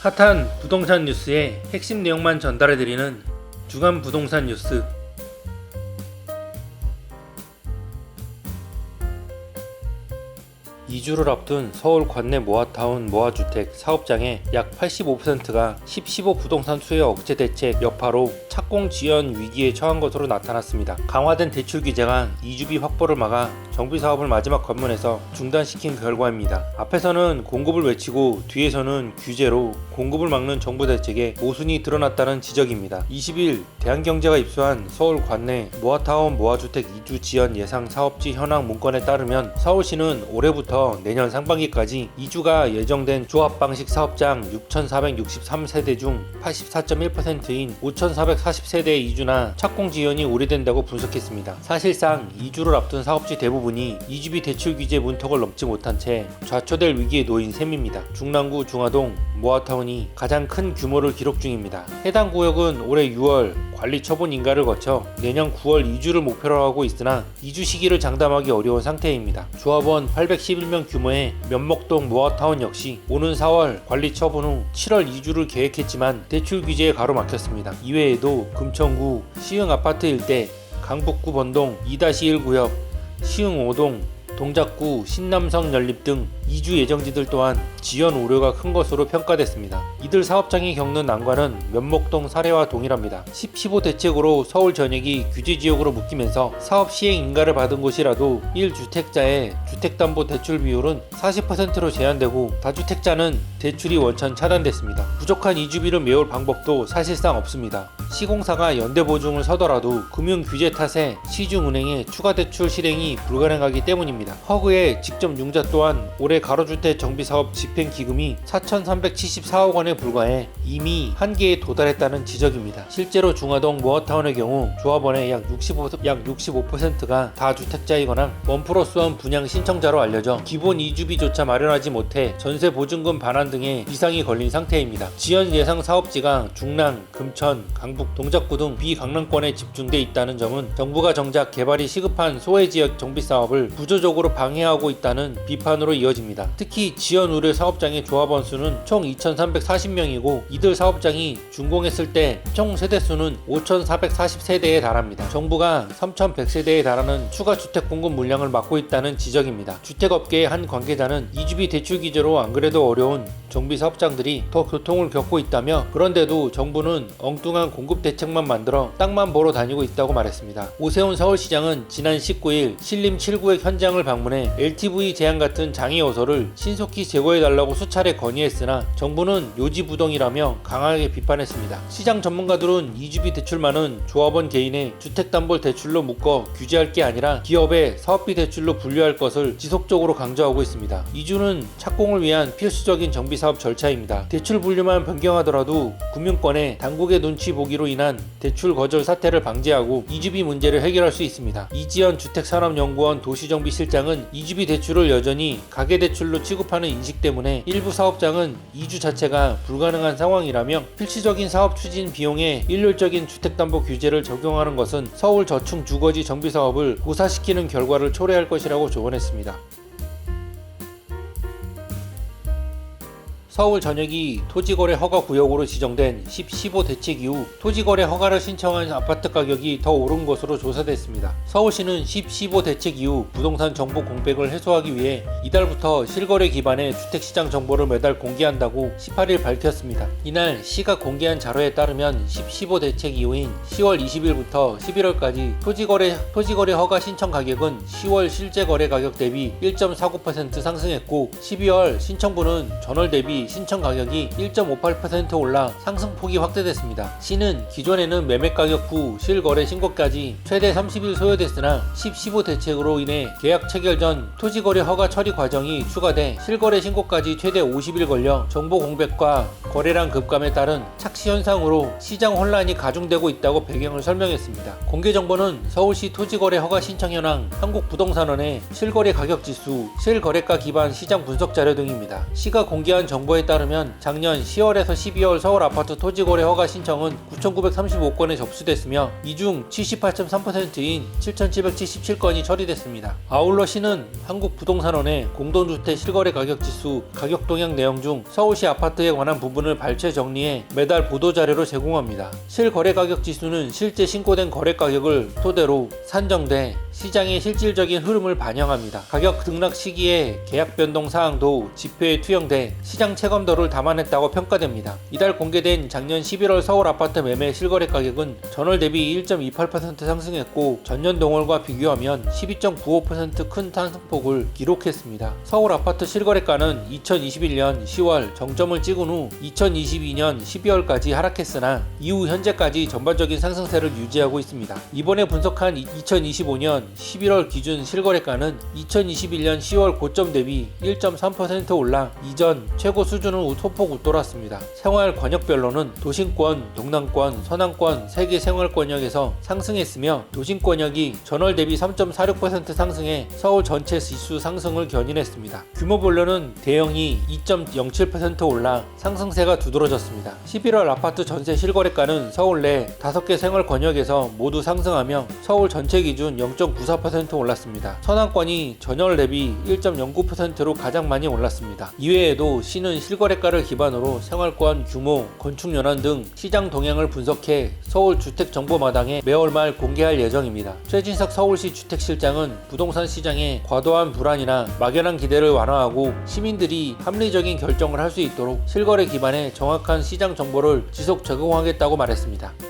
핫한 부동산 뉴스의 핵심 내용만 전달해드리는 주간 부동산 뉴스. 이주를 앞둔 서울 관내 모아타운 모아주택 사업장의 약 85%가 10.15 부동산 수요 억제 대책 여파로 착공 지연 위기에 처한 것으로 나타났습니다. 강화된 대출 규제가 이주비 확보를 막아 정비 사업을 마지막 관문에서 중단시킨 결과입니다. 앞에서는 공급을 외치고 뒤에서는 규제로 공급을 막는 정부 대책에 모순이 드러났다는 지적입니다. 20일 대한경제가 입수한 서울 관내 모아타운 모아주택 이주 지연 예상 사업지 현황 문건에 따르면 서울시는 올해부터 내년 상반기까지 이주가 예정된 조합 방식 사업장 6,463세대 중 84.1%인 5,440세대의 이주나 착공 지연이 오래된다고 분석했습니다. 사실상 이주를 앞둔 사업지 대부분이 이주비 대출 규제 문턱을 넘지 못한 채 좌초될 위기에 놓인 셈입니다. 중랑구 중화동 모아타운이 가장 큰 규모를 기록 중입니다. 해당 구역은 올해 6월 관리 처분 인가를 거쳐 내년 9월 이주를 목표로 하고 있으나 이주 시기를 장담하기 어려운 상태입니다. 조합원 811명 규모의 면목동 모아타운 역시 오는 4월 관리 처분 후 7월 이주를 계획했지만 대출 규제에 가로막혔습니다. 이외에도 금천구 시흥 아파트 일대 강북구 번동 2-1 구역 시흥 5동 동작구 신남성 연립 등 이주 예정지들 또한 지연 우려가 큰 것으로 평가됐습니다. 이들 사업장이 겪는 난관은 면목동 사례와 동일합니다. 10.15 대책으로 서울 전역이 규제 지역으로 묶이면서 사업 시행 인가를 받은 곳이라도 1주택자의 주택담보대출 비율은 40%로 제한되고 다주택자는 대출이 원천 차단됐습니다. 부족한 이주비를 메울 방법도 사실상 없습니다. 시공사가 연대 보증을 서더라도 금융 규제 탓에 시중은행의 추가 대출 실행이 불가능하기 때문입니다. 허그의 직접 융자 또한 올해 가로주택 정비사업 집행 기금이 4,374억 원에 불과해 이미 한계에 도달했다는 지적입니다. 실제로 중화동 모어타운의 경우 조합원의 약 65, 약 65%가 다주택자이거나 원 플러스 원 분양 신청자로 알려져 기본 이주비조차 마련하지 못해 전세 보증금 반환 등의 이상이 걸린 상태입니다. 지연 예상 사업지가 중랑, 금천, 강북, 동작구 등 비강남권에 집중돼 있다는 점은 정부가 정작 개발이 시급한 소외 지역 정비 사업을 구조적으로 방해하고 있다는 비판으로 이어집니다. 특히 지연 우려 사업장의 조합원 수는 총 2,340명이고 이들 사업장이 준공했을 때 총 세대 수는 5,440세대에 달합니다. 정부가 3,100세대에 달하는 추가 주택 공급 물량을 막고 있다는 지적입니다. 주택업계의 한 관계자는 이주비 대출 기제로 안 그래도 어려운 정비 사업장들이 더 교통을 겪고 있다며 그런데도 정부는 엉뚱한 공급 대책만 만들어 땅만 보러 다니고 있다고 말했습니다. 오세훈 서울시장은 지난 19일 신림 7구의 현장을 방문해 LTV 제한 같은 장애 요소를 신속히 제거해달라고 수차례 건의했으나 정부는 요지부동이라며 강하게 비판했습니다. 시장 전문가들은 이주비 대출만은 조합원 개인의 주택담보 대출로 묶어 규제할 게 아니라 기업의 사업비 대출로 분류할 것을 지속적으로 강조하고 있습니다. 이주는 착공을 위한 필수적인 정비 사업 절차입니다. 대출 분류만 변경하더라도 금융권의 당국의 눈치 보기로 인한 대출 거절 사태를 방지하고 이주비 문제를 해결할 수 있습니다. 이지연 주택산업연구원 도시정비 실장은 이주비 대출을 여전히 가계대출로 취급하는 인식 때문에 일부 사업장은 이주 자체가 불가능한 상황이라며 필수적인 사업 추진 비용에 일률적인 주택담보 규제를 적용하는 것은 서울 저층 주거지 정비 사업을 고사시키는 결과를 초래할 것이라고 조언했습니다. 서울 전역이 토지거래 허가 구역으로 지정된 10.15 대책 이후 토지거래 허가를 신청한 아파트 가격이 더 오른 것으로 조사됐습니다. 서울시는 10.15 대책 이후 부동산 정보 공백을 해소하기 위해 이달부터 실거래 기반의 주택시장 정보를 매달 공개한다고 18일 밝혔습니다. 이날 시가 공개한 자료에 따르면 10.15 대책 이후인 10월 20일부터 11월까지 토지거래, 토지거래 허가 신청 가격은 10월 실제 거래 가격 대비 1.49% 상승했고 12월 신청분은 전월 대비 신청 가격이 1.58% 올라 상승폭이 확대됐습니다. 시는 기존에는 매매 가격 후 실거래 신고까지 최대 30일 소요됐으나 10.15 대책으로 인해 계약 체결 전 토지거래 허가 처리 과정이 추가돼 실거래 신고까지 최대 50일 걸려 정보 공백과 거래량 급감에 따른 착시 현상으로 시장 혼란이 가중되고 있다고 배경을 설명했습니다. 공개 정보는 서울시 토지거래 허가 신청 현황, 한국부동산원의 실거래 가격 지수, 실거래가 기반 시장 분석 자료 등입니다. 시가 공개한 정보에 정보에 따르면 작년 10월에서 12월 서울 아파트 토지 거래 허가 신청은 9,935건에 접수됐으며 이 중 78.3%인 7,777건이 처리됐습니다. 아울러 시는 한국부동산원의 공동주택 실거래 가격 지수 가격 동향 내용 중 서울시 아파트에 관한 부분을 발췌 정리해 매달 보도 자료로 제공합니다. 실거래 가격 지수는 실제 신고된 거래 가격을 토대로 산정돼 시장의 실질적인 흐름을 반영합니다. 가격 등락 시기에 계약 변동 사항도 지표에 투영돼 시장 체감도를 담아냈다고 평가됩니다. 이달 공개된 작년 11월 서울 아파트 매매 실거래 가격은 전월 대비 1.28% 상승했고 전년 동월과 비교하면 12.95%큰 상승폭을 기록했습니다. 서울 아파트 실거래가는 2021년 10월 정점을 찍은 후 2022년 12월까지 하락했으나 이후 현재까지 전반적인 상승세를 유지하고 있습니다. 이번에 분석한 2025년 11월 기준 실거래가는 2021년 10월 고점 대비 1.3% 올라 이전 최고 수준을 소폭 웃돌았습니다. 생활 권역별로는 도심권, 동남권, 서남권 세개 생활 권역에서 상승했으며 도심 권역이 전월 대비 3.46% 상승해 서울 전체 지수 상승을 견인했습니다. 규모별로는 대형이 2.07% 올라 상승세가 두드러졌습니다. 11월 아파트 전세 실거래가는 서울 내 5개 생활 권역에서 모두 상승하며 서울 전체 기준 0.94% 올랐습니다. 서남권이 전월 대비 1.09%로 가장 많이 올랐습니다. 이외에도 시는 실거래가를 기반으로 생활권 규모, 건축 연한 등 시장 동향을 분석해 서울 주택 정보마당에 매월 말 공개할 예정입니다. 최진석 서울시 주택실장은 부동산 시장에 과도한 불안이나 막연한 기대를 완화하고 시민들이 합리적인 결정을 할 수 있도록 실거래 기반의 정확한 시장 정보를 지속 제공하겠다고 말했습니다.